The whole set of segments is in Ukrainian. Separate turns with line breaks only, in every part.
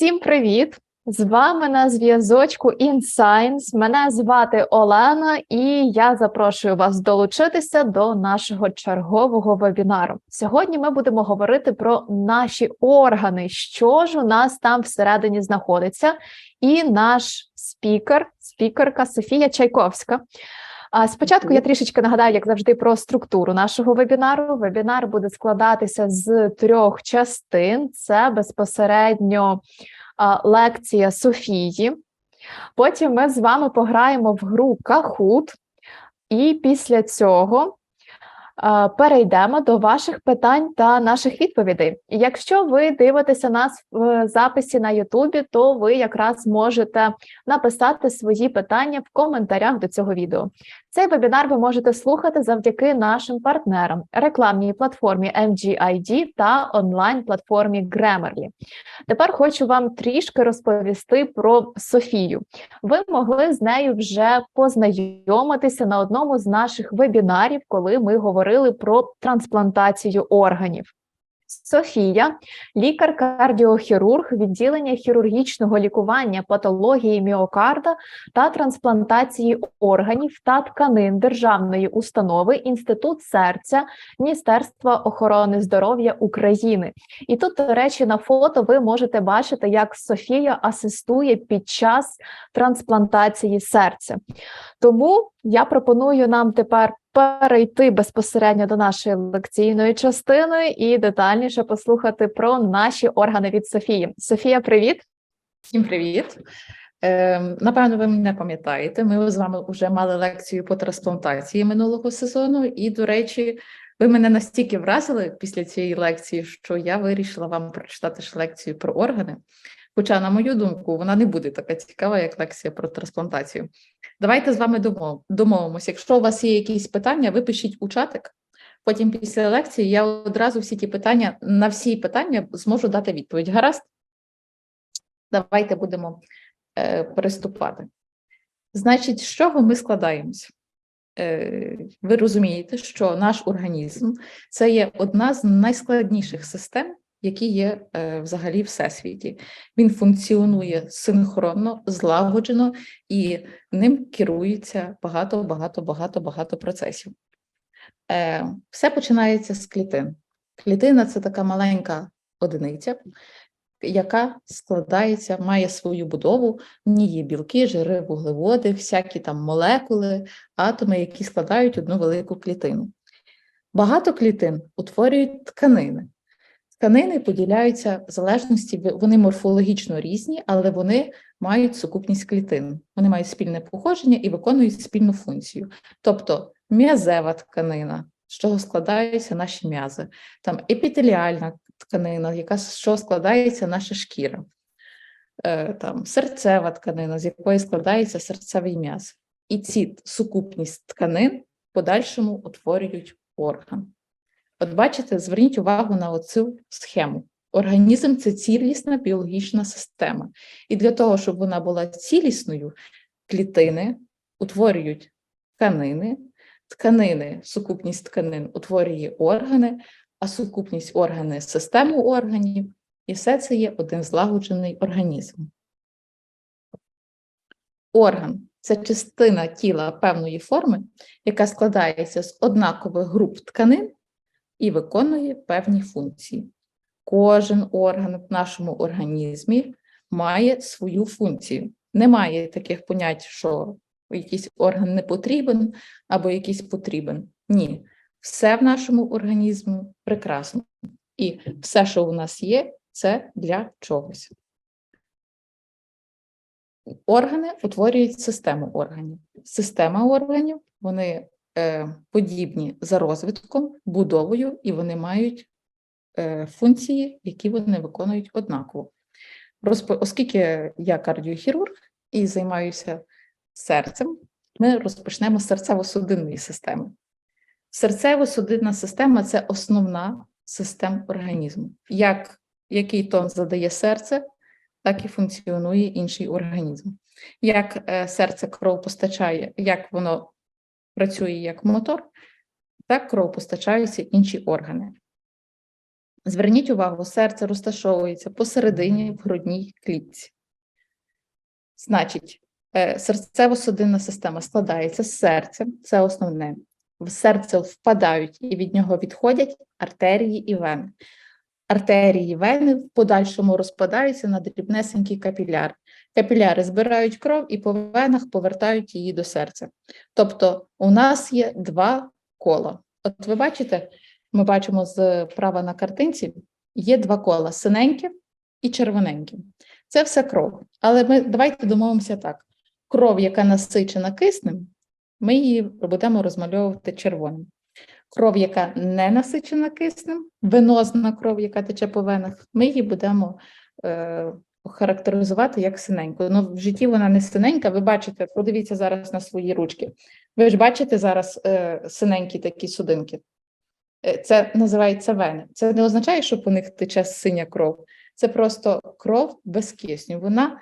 Всім привіт! З вами на зв'язочку InScience. Мене звати Олена, і я запрошую вас долучитися до нашого чергового вебінару. Сьогодні ми будемо говорити про наші органи, що ж у нас там всередині знаходиться, і наш спікер, спікерка Софія Чайковська. А спочатку я трішечки нагадаю, як завжди, про структуру нашого вебінару. Вебінар буде складатися з трьох частин: це безпосередньо лекція Софії. Потім ми з вами пограємо в гру Кахут, і після цього перейдемо до ваших питань та наших відповідей. Якщо ви дивитеся нас в записі на Ютубі, то ви якраз можете написати свої питання в коментарях до цього відео. Цей вебінар ви можете слухати завдяки нашим партнерам, рекламній платформі MGID та онлайн-платформі Grammarly. Тепер хочу вам трішки розповісти про Софію. Ви могли з нею вже познайомитися на одному з наших вебінарів, коли ми говорили про трансплантацію органів. Софія, лікар-кардіохірург відділення хірургічного лікування патології міокарда та трансплантації органів та тканин Державної установи Інститут серця Міністерства охорони здоров'я України. І тут, до речі, на фото ви можете бачити, як Софія асистує під час трансплантації серця. Тому я пропоную нам тепер перейти безпосередньо до нашої лекційної частини і детальніше послухати про наші органи від Софії. Софія, привіт!
Всім привіт. Е, напевно, ви мене пам'ятаєте. Ми з вами вже мали лекцію по трансплантації минулого сезону, і, до речі, ви мене настільки вразили після цієї лекції, що я вирішила вам прочитати ж лекцію про органи. Хоча, на мою думку, вона не буде така цікава, як лекція про трансплантацію. Давайте з вами домов... домовимося. Якщо у вас є якісь питання, ви пишіть у чатик. Потім після лекції я одразу всі ті питання на всі питання зможу дати відповідь. Гаразд? Давайте будемо е, приступати. Значить, з чого ми складаємося? Е, ви розумієте, що наш організм це є одна з найскладніших систем, які є е, взагалі в всесвіті. Він функціонує синхронно, злагоджено, і ним керується багато, багато, багато, багато процесів. Е, все починається з клітин. Клітина це така маленька одиниця, яка складається, має свою будову. В ній є білки, жири, вуглеводи, всякі там молекули, атоми, які складають одну велику клітину. Багато клітин утворюють тканини. Тканини поділяються в залежності, вони морфологічно різні, але вони мають сукупність клітин. Вони мають спільне походження і виконують спільну функцію. Тобто м'язева тканина, з чого складаються наші м'язи, там епітеліальна тканина, яка з чого складається наша шкіра, е, там серцева тканина, з якої складається серцевий м'яз. І ці сукупність тканин в подальшому утворюють орган. От бачите, зверніть увагу на оцю схему. Організм це цілісна біологічна система. І для того, щоб вона була цілісною, клітини утворюють тканини, тканини, сукупність тканин утворює органи, а сукупність органи систему органів, і все це є один злагоджений організм. Орган це частина тіла певної форми, яка складається з однакових груп тканин і виконує певні функції. Кожен орган в нашому організмі має свою функцію. Немає таких понять, що якийсь орган не потрібен або якийсь потрібен. Ні, все в нашому організмі прекрасно. І все, що у нас є, це для чогось. Органи утворюють систему органів. Система органів, вони подібні за розвитком, будовою, і вони мають е, функції, які вони виконують однаково. Оскільки я кардіохірург і займаюся серцем, ми розпочнемо з серцево-судинної системи. Серцево-судинна система це основна система організму. Як який тон задає серце, так і функціонує інший організм. Як е, серце кров постачає, як воно працює як мотор, так кров постачаються інші органи. Зверніть увагу, серце розташовується посередині в грудній клітці. Значить, е, серцево-судинна система складається з серця, це основне. В серце впадають і від нього відходять артерії і вени. Артерії і вени в подальшому розпадаються на дрібнесенькі капіляри. Капіляри збирають кров і по венах повертають її до серця. Тобто у нас є два кола. От ви бачите, ми бачимо з права на картинці, є два кола: синеньке і червоненьке. Це все кров. Але ми давайте домовимося так: кров, яка насичена киснем, ми її будемо розмальовувати червоним. Кров, яка не насичена киснем, венозна кров, яка тече по венах, ми її будемо е, характеризувати як синеньку. Ну, в житті вона не синенька. Ви бачите, подивіться зараз на свої ручки. Ви ж бачите зараз е, синенькі такі судинки. Е, Це називається вени. Це не означає, що по них тече синя кров. Це просто кров без кисню. Вона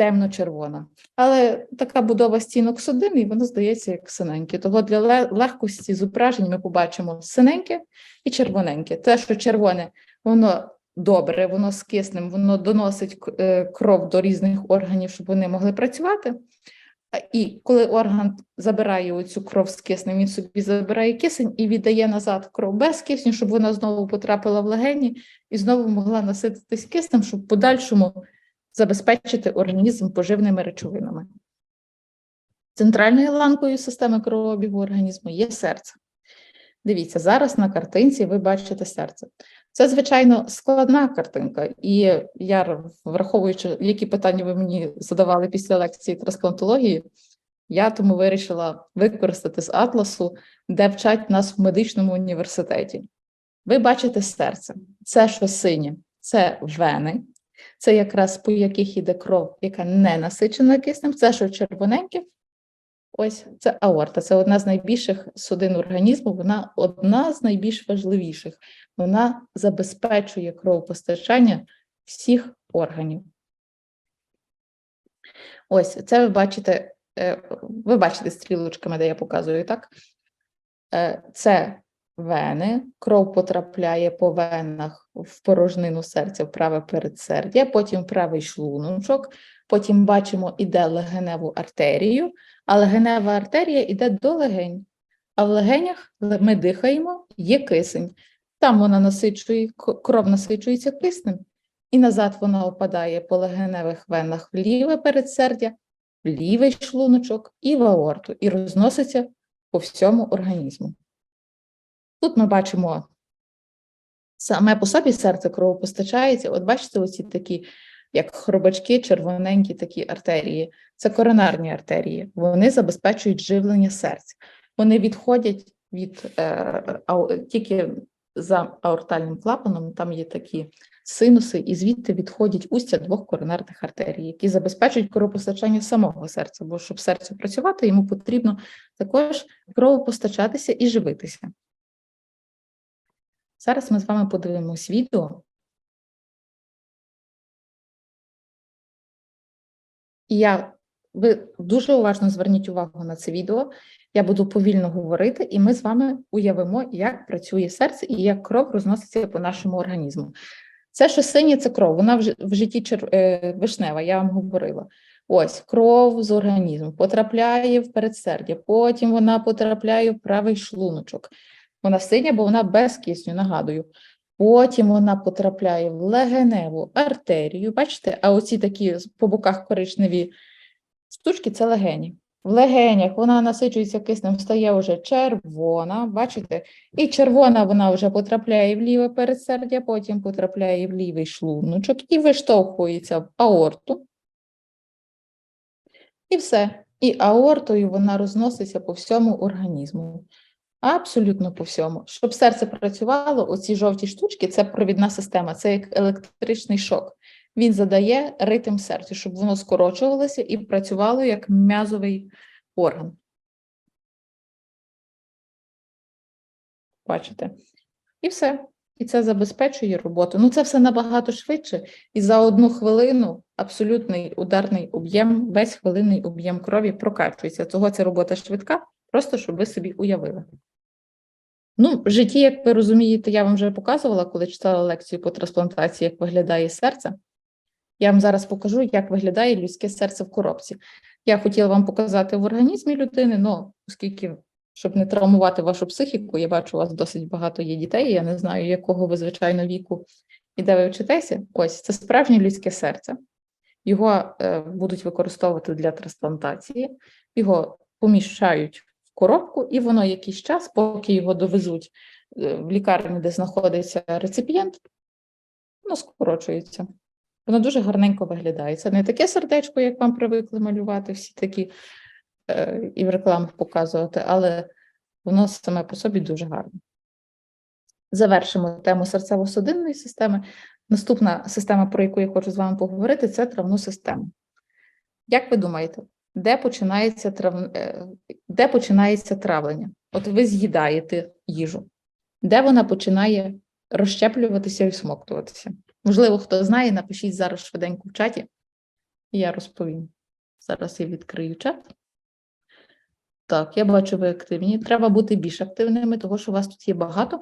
темно-червона. Але така будова стінок судин, і воно здається як синеньке. Того для легкості зображень ми побачимо синеньке і червоненьке. Те, що червоне, воно добре, воно з киснем, воно доносить е, кров до різних органів, щоб вони могли працювати. І коли орган забирає оцю кров з киснем, він собі забирає кисень і віддає назад кров без кисню, щоб вона знову потрапила в легені і знову могла насититись киснем, щоб в подальшому забезпечити організм поживними речовинами. Центральною ланкою системи кровообігу організму є серце. Дивіться, зараз на картинці ви бачите серце. Це, звичайно, складна картинка, і я, враховуючи, які питання ви мені задавали після лекції трансплантології, я тому вирішила використати з атласу, де вчать нас в медичному університеті. Ви бачите серце. Це що синє, це вени, це якраз по яких іде кров, яка не насичена киснем, це що червоненьке. Ось це аорта, це одна з найбільших судин організму, вона одна з найбільш важливіших. Вона забезпечує кровопостачання всіх органів. Ось це ви бачите, е, ви бачите стрілочками, де я показую, так? Е, Це вени, кров потрапляє по венах в порожнину серця, в праве передсердя, потім в правий шлуночок, потім бачимо, іде легеневу артерію, а легенева артерія йде до легень. А в легенях ми дихаємо, є кисень. Там вона насичує, кров насичується киснем, і назад вона опадає по легеневих венах в ліве передсердя, в лівий шлуночок і в аорту, і розноситься по всьому організму. Тут ми бачимо саме по собі серце кровопостачається. От бачите, оці такі, як хробачки, червоненькі такі артерії. Це коронарні артерії. Вони забезпечують живлення серця. Вони відходять від е, ау- тільки за аортальним клапаном, там є такі синуси, і звідти відходять устя двох коронарних артерій, які забезпечують кровопостачання самого серця. Бо щоб серце працювати, йому потрібно також кровопостачатися і живитися. Зараз ми з вами подивимось відео. І я, ви дуже уважно зверніть увагу на це відео. Я буду повільно говорити, і ми з вами уявимо, як працює серце і як кров розноситься по нашому організму. Це, що синє, це кров. Вона в, житті чер... е, вишнева, я вам говорила. Ось кров з організму потрапляє в передсердя, потім вона потрапляє в правий шлуночок. Вона синя, бо вона без кисню, нагадую. Потім вона потрапляє в легеневу артерію. Бачите, а оці такі по боках коричневі штучки це легені. В легенях вона насичується киснем, стає вже червона, бачите? І червона вона вже потрапляє в ліве передсердя, потім потрапляє в лівий шлуночок і виштовхується в аорту. І все. І аортою вона розноситься по всьому організму. Абсолютно по всьому. Щоб серце працювало, оці жовті штучки це провідна система, це як електричний шок. Він задає ритм серцю, щоб воно скорочувалося і працювало як м'язовий орган. Бачите? І все. І це забезпечує роботу. Ну, це все набагато швидше. І за одну хвилину абсолютний ударний об'єм, весь хвилинний об'єм крові прокачується. Того ця робота швидка, просто щоб ви собі уявили. Ну, в житті, як ви розумієте, я вам вже показувала, коли читала лекцію по трансплантації, як виглядає серце. Я вам зараз покажу, як виглядає людське серце в коробці. Я хотіла вам показати в організмі людини, але оскільки, щоб не травмувати вашу психіку, я бачу, у вас досить багато є дітей. Я не знаю, якого ви звичайно віку і де ви вчитеся. Ось це справжнє людське серце. Його е, будуть використовувати для трансплантації, його поміщають коробку, і воно якийсь час, поки його довезуть е, в лікарню, де знаходиться реципієнт, воно скорочується. Воно дуже гарненько виглядає. Це не таке сердечко, як вам привикли малювати, всі такі е, і в рекламах показувати, але воно саме по собі дуже гарне. Завершимо тему серцево-судинної системи. Наступна система, про яку я хочу з вами поговорити, це травну систему. Як ви думаєте, де починається, трав... е, де починається травлення? От ви з'їдаєте їжу, де вона починає розщеплюватися і всмоктуватися? Можливо, хто знає, напишіть зараз швиденько в чаті, і я розповім. Зараз я відкрию чат. Так, я бачу, ви активні. Треба бути більш активними, тому що вас тут є багато,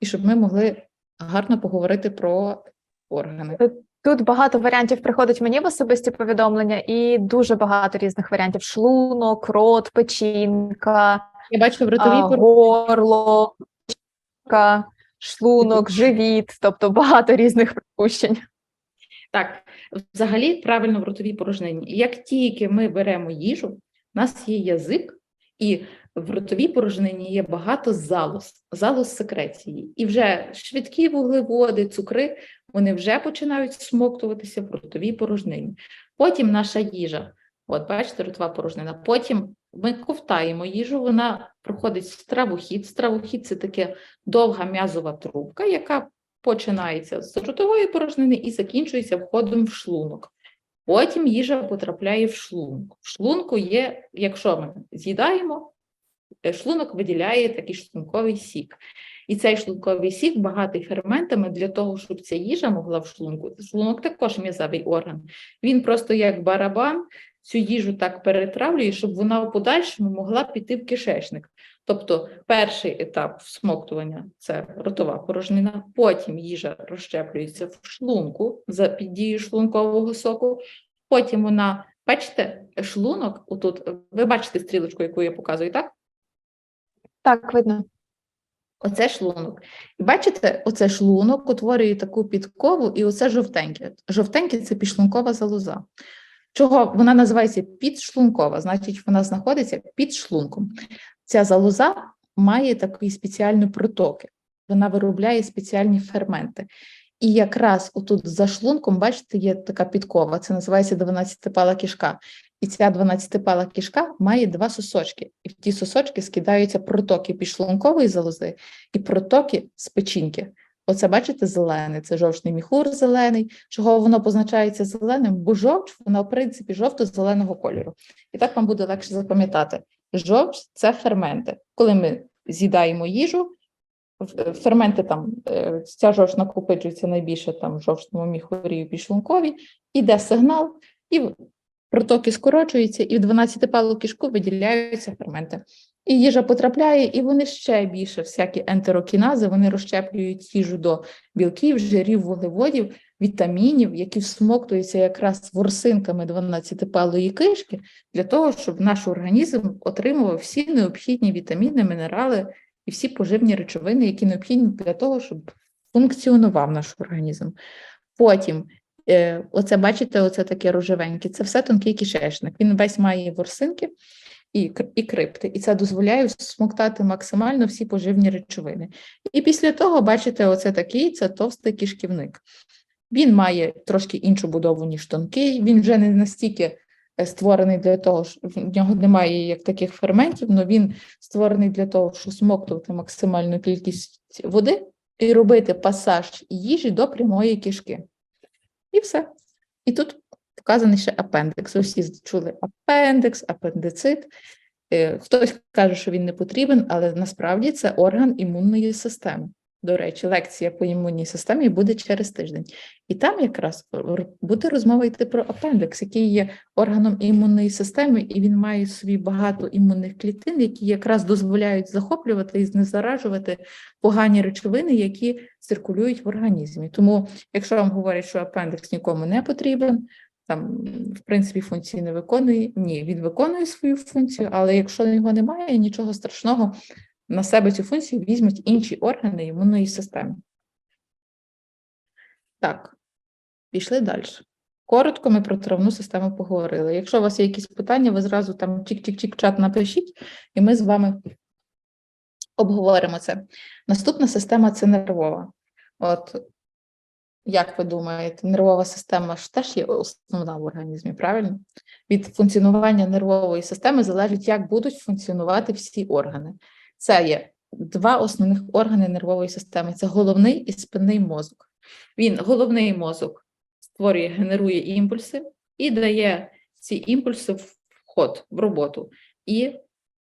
і щоб ми могли гарно поговорити про органи.
Тут багато варіантів приходить мені в особисті повідомлення, і дуже багато різних варіантів: шлунок, рот, печінка,
Я бачу в ротовій
горло, печінка, шлунок, живіт, тобто багато різних припущень.
Так, взагалі правильно в ротовій порожнині. Як тільки ми беремо їжу, у нас є язик, і в ротовій порожнині є багато залоз, залоз секреції. І вже швидкі вуглеводи, цукри, вони вже починають смоктуватися в ротовій порожнині. Потім наша їжа, от бачите, ротова порожнина. Потім ми ковтаємо їжу, вона проходить стравохід. Стравохід це таке довга м'язова трубка, яка починається з ротової порожнини і закінчується входом в шлунок. Потім їжа потрапляє в шлунок. В шлунку є, якщо ми з'їдаємо, е, шлунок виділяє такий шлунковий сік. І цей шлунковий сік багатий ферментами для того, щоб ця їжа могла в шлунку. Шлунок також м'язовий орган. Він просто як барабан цю їжу так перетравлює, щоб вона в подальшому могла піти в кишечник. Тобто перший етап всмоктування це ротова порожнина, потім їжа розщеплюється в шлунку за під дією шлункового соку, потім вона, бачите, шлунок, отут, ви бачите стрілочку, яку я показую, так?
Так, видно.
Оце шлунок. І бачите, оце шлунок утворює таку підкову, і оце жовтеньке. Жовтеньке це підшлункова залоза. Чого вона називається підшлункова, значить, вона знаходиться під шлунком. Ця залоза має такі спеціальні протоки, вона виробляє спеціальні ферменти. І якраз отут за шлунком, бачите, є така підкова, це називається 12-пала кишка. І ця 12-пала кишка має два сосочки. І в ті сосочки скидаються протоки підшлункової залози і протоки з печінки. Оце, бачите, зелений, це жовчний міхур зелений. Чого воно позначається зеленим? Бо жовч, вона, в принципі, жовто-зеленого кольору. І так вам буде легше запам'ятати. Жовч це ферменти. Коли ми з'їдаємо їжу, ферменти там, е, ця жовч накопичується найбільше там в жовчному міхурі і підшлунковій, іде сигнал, і протоки скорочуються, і в 12-палу кишку виділяються ферменти. І їжа потрапляє, і вони ще більше, всякі ентерокінази, вони розщеплюють їжу до білків, жирів, вуглеводів, вітамінів, які всмоктуються якраз ворсинками 12-палої кишки, для того, щоб наш організм отримував всі необхідні вітаміни, мінерали і всі поживні речовини, які необхідні для того, щоб функціонував наш організм. Потім, оце бачите, оце таке рожевеньке, це все тонкий кишечник. Він весь має ворсинки і, і крипти, і це дозволяє смоктати максимально всі поживні речовини. І після того, бачите, оце такий це товстий кишківник. Він має трошки іншу будову, ніж тонкий. Він вже не настільки е, створений для того, що в нього немає як таких ферментів, але він створений для того, щоб смоктувати максимальну кількість води і робити пасаж їжі до прямої кишки. І все. І тут показаний ще апендекс. Усі чули апендекс, апендицит. Е, Хтось каже, що він не потрібен, але насправді це орган імунної системи. До речі, лекція по імунній системі буде через тиждень. І там якраз буде розмова йти про апендикс, який є органом імунної системи, і він має собі багато імунних клітин, які якраз дозволяють захоплювати і знезаражувати погані речовини, які циркулюють в організмі. Тому, якщо вам говорять, що апендикс нікому не потрібен, там, в принципі, функції не виконує. Ні, він виконує свою функцію, але якщо його немає, нічого страшного, на себе цю функцію візьмуть інші органи імунної системи. Так, пішли далі. Коротко ми про травну систему поговорили. Якщо у вас є якісь питання, ви зразу там чик-чик-чик-чат напишіть, і ми з вами обговоримо це. Наступна система це нервова. От як ви думаєте, нервова система ж теж є основна в організмі, правильно? Від функціонування нервової системи залежить, як будуть функціонувати всі органи. Це є два основних органи нервової системи: це головний і спинний мозок. Він, головний мозок, створює, генерує імпульси і дає ці імпульси в ход, в роботу. І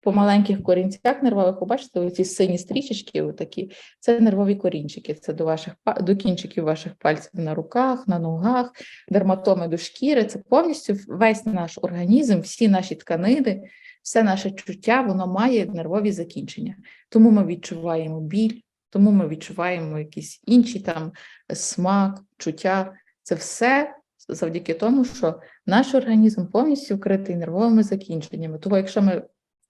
по маленьких корінцях нервових, ви бачите, оці сині стрічечки, отакі, це нервові корінчики, це до ваших до кінчиків ваших пальців на руках, на ногах, дерматоми до шкіри. Це повністю весь наш організм, всі наші тканини, все наше чуття, воно має нервові закінчення. Тому ми відчуваємо біль, тому ми відчуваємо якісь інші там смак, чуття. Це все завдяки тому, що наш організм повністю вкритий нервовими закінченнями. Тому, якщо ми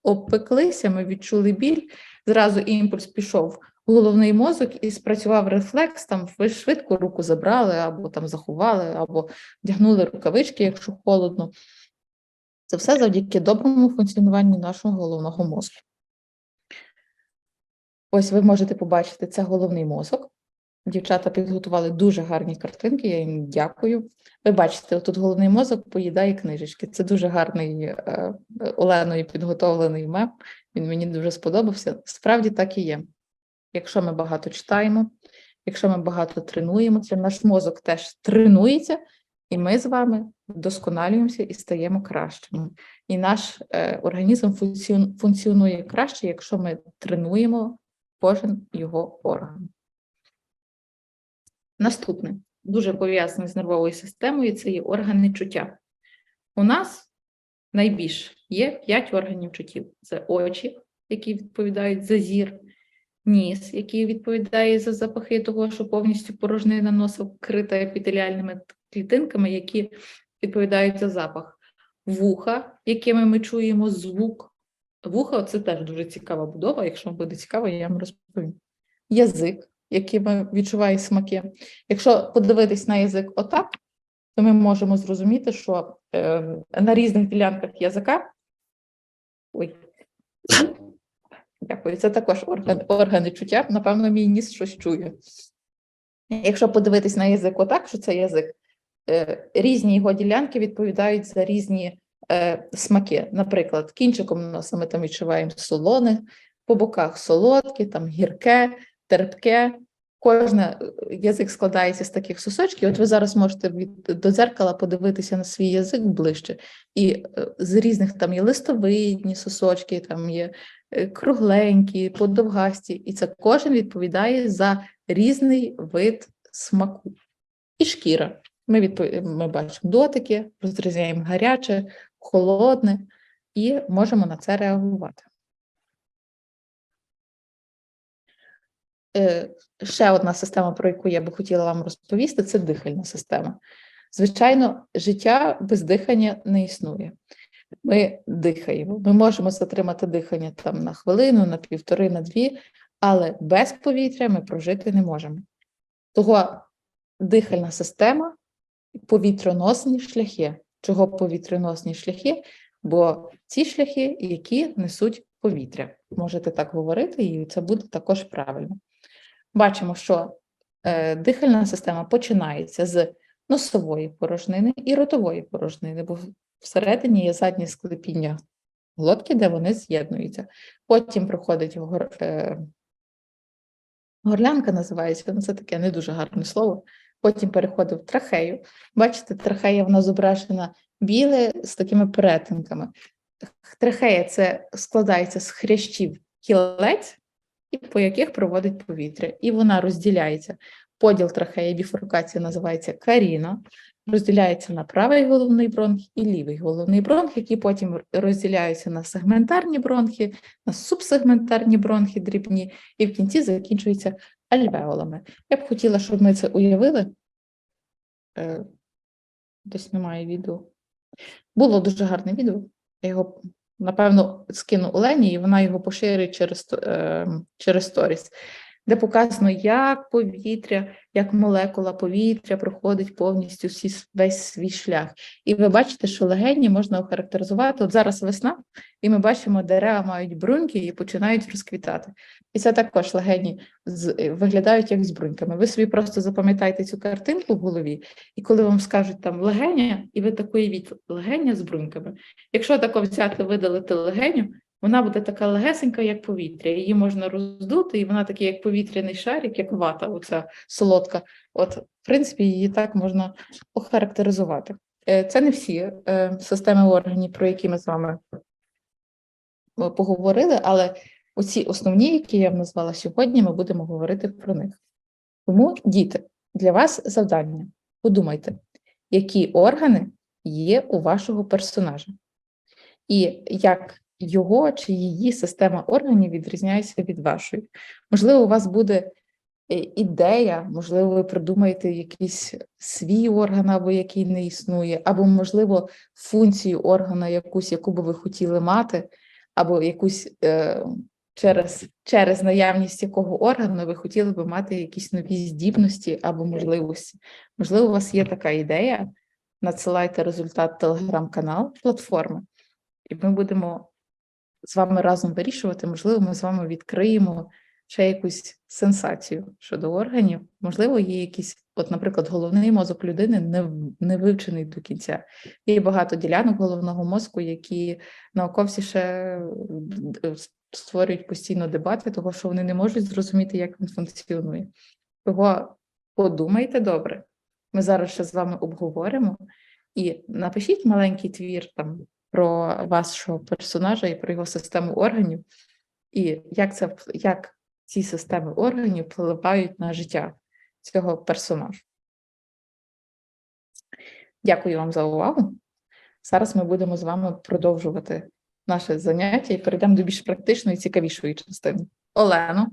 обпеклися, ми відчули біль, зразу імпульс пішов головний мозок і спрацював рефлекс, там ви швидко руку забрали, або там заховали, або вдягнули рукавички, якщо холодно. Це все завдяки доброму функціонуванню нашого головного мозку. Ось ви можете побачити, це головний мозок. Дівчата підготували дуже гарні картинки, я їм дякую. Ви бачите, тут головний мозок поїдає книжечки. Це дуже гарний е, Оленою підготовлений мем. Він мені дуже сподобався. Справді так і є. Якщо ми багато читаємо, якщо ми багато тренуємося, наш мозок теж тренується, і ми з вами вдосконалюємося і стаємо кращими. І наш е, організм функціонує краще, якщо ми тренуємо кожен його орган. Наступне, дуже пов'язане з нервовою системою, це є органи чуття. У нас найбільш є 5 органів чуттів: це очі, які відповідають за зір, ніс, який відповідає за запахи того, що повністю порожнина носа вкрита епітеліальними клітинками, які відповідають за запах, вуха, якими ми чуємо звук. Вуха це теж дуже цікава будова. Якщо вам буде цікаво, я вам розповім. Язик, якими відчуває смаки. Якщо подивитись на язик отак, то ми можемо зрозуміти, що е, на різних ділянках язика. Ой. Дякую, це також орган, органи чуття. Напевно, мій ніс щось чує. Якщо подивитись на язик отак, що це язик, різні його ділянки відповідають за різні е, смаки. Наприклад, кінчиком носа ми там відчуваємо солоне, по боках солодке, там гірке, терпке. Кожна язик складається з таких сосочків. От ви зараз можете від, до дзеркала подивитися на свій язик ближче. І е, з різних там є листовидні сосочки, там є е, кругленькі, подовгасті, і це кожен відповідає за різний вид смаку. І шкіра. Ми, відпов... ми бачимо дотики, розрізняємо гаряче, холодне і можемо на це реагувати. Е, Ще одна система, про яку я би хотіла вам розповісти, це дихальна система. Звичайно, життя без дихання не існує. Ми дихаємо, ми можемо затримати дихання там на хвилину, на півтори, на дві, але без повітря ми прожити не можемо. Того дихальна система повітряносні шляхи. Чого повітряносні шляхи? Бо ці шляхи, які несуть повітря. Можете так говорити, і це буде також правильно. Бачимо, що е, дихальна система починається з носової порожнини і ротової порожнини, бо всередині є заднє склепіння глотки, де вони з'єднуються. Потім проходить гор, е, горлянка, називається, ну це таке не дуже гарне слово. Потім переходить в трахею. Бачите, трахея вона зображена біле з такими перетинками. Трахея це складається з хрящів кілець, по яких проводить повітря. І вона розділяється. Поділ трахеї біфуркація називається каріна, розділяється на правий головний бронх і лівий головний бронх, які потім розділяються на сегментарні бронхи, на субсегментарні бронхи дрібні, і в кінці закінчуються альвеолами. Я б хотіла, щоб ми це уявили. Е, Десь немає відео. Було дуже гарне відео. Я його, напевно, скину Олені, і вона його поширить через, то- е, через сторіс, де показано, як повітря, як молекула повітря проходить повністю всі, весь свій шлях. І ви бачите, що легені можна охарактеризувати. От зараз весна, і ми бачимо, дерева мають бруньки і починають розквітати. І це також легені з, е, виглядають як з бруньками. Ви собі просто запам'ятайте цю картинку в голові, і коли вам скажуть там легеня, і ви таку уявіть легеня з бруньками. Якщо тако взяти, видалити легеню, вона буде така легесенька, як повітря. Її можна роздути, і вона такий, як повітряний шарик, як вата, оця солодка. От, в принципі, її так можна охарактеризувати. Е, Це не всі е, системи органів, про які ми з вами е, поговорили, але оці основні, які я вам назвала сьогодні, ми будемо говорити про них. Тому, діти, для вас завдання. Подумайте, які органи є у вашого персонажа, і як його чи її система органів відрізняється від вашої. Можливо, у вас буде е, ідея, можливо, ви придумаєте якийсь свій орган, або який не існує, або, можливо, функцію органа якусь, яку би ви хотіли мати, або якусь е, через, через наявність якого органу ви хотіли би мати якісь нові здібності або можливості. Можливо, у вас є така ідея, надсилайте результат телеграм-канал платформи, і ми будемо з вами разом вирішувати. Можливо, ми з вами відкриємо ще якусь сенсацію щодо органів. Можливо, є якісь, от, наприклад, головний мозок людини не, не вивчений до кінця. Є багато ділянок головного мозку, які науковці ще е, створюють постійно дебати, того що вони не можуть зрозуміти, як він функціонує. Того подумайте добре. Ми зараз ще з вами обговоримо і напишіть маленький твір там про вашого персонажа і про його систему органів, і як це як ці системи органів впливають на життя цього персонажа. Дякую вам за увагу. Зараз ми будемо з вами продовжувати наше заняття і перейдемо до більш практичної і цікавішої частини. Олено,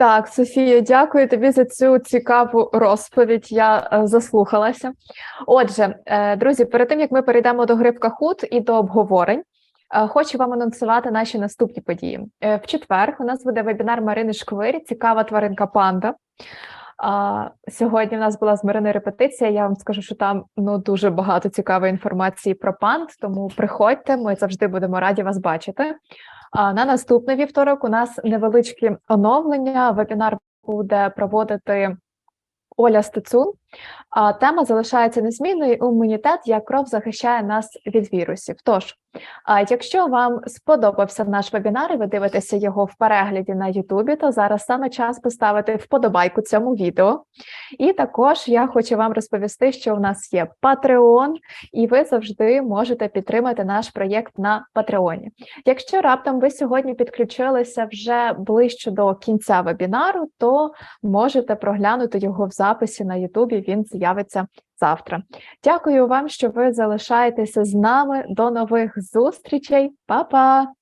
Так, Софія, дякую тобі за цю цікаву розповідь. Я е, заслухалася. Отже, е, друзі, перед тим як ми перейдемо до грибка хут і до обговорень, е, хочу вам анонсувати наші наступні події. В четвер у нас буде вебінар Марини Шквирі, цікава тваринка панда. А, сьогодні в нас була з репетиція. Я вам скажу, що там ну дуже багато цікавої інформації про пант, Тому приходьте, ми завжди будемо раді вас бачити. А на наступний вівторок у нас невеличкі оновлення. Вебінар буде проводити Оля Стецун. Тема залишається незмінною. Імунітет як кров захищає нас від вірусів. Тож, якщо вам сподобався наш вебінар, і ви дивитеся його в перегляді на Ютубі, то зараз саме час поставити вподобайку цьому відео. І також я хочу вам розповісти, що у нас є Patreon, і ви завжди можете підтримати наш проєкт на Патреоні. Якщо раптом ви сьогодні підключилися вже ближче до кінця вебінару, то можете проглянути його в записі на Ютубі. Він з'явиться завтра. Дякую вам, що ви залишаєтеся з нами. До нових зустрічей. Па-па!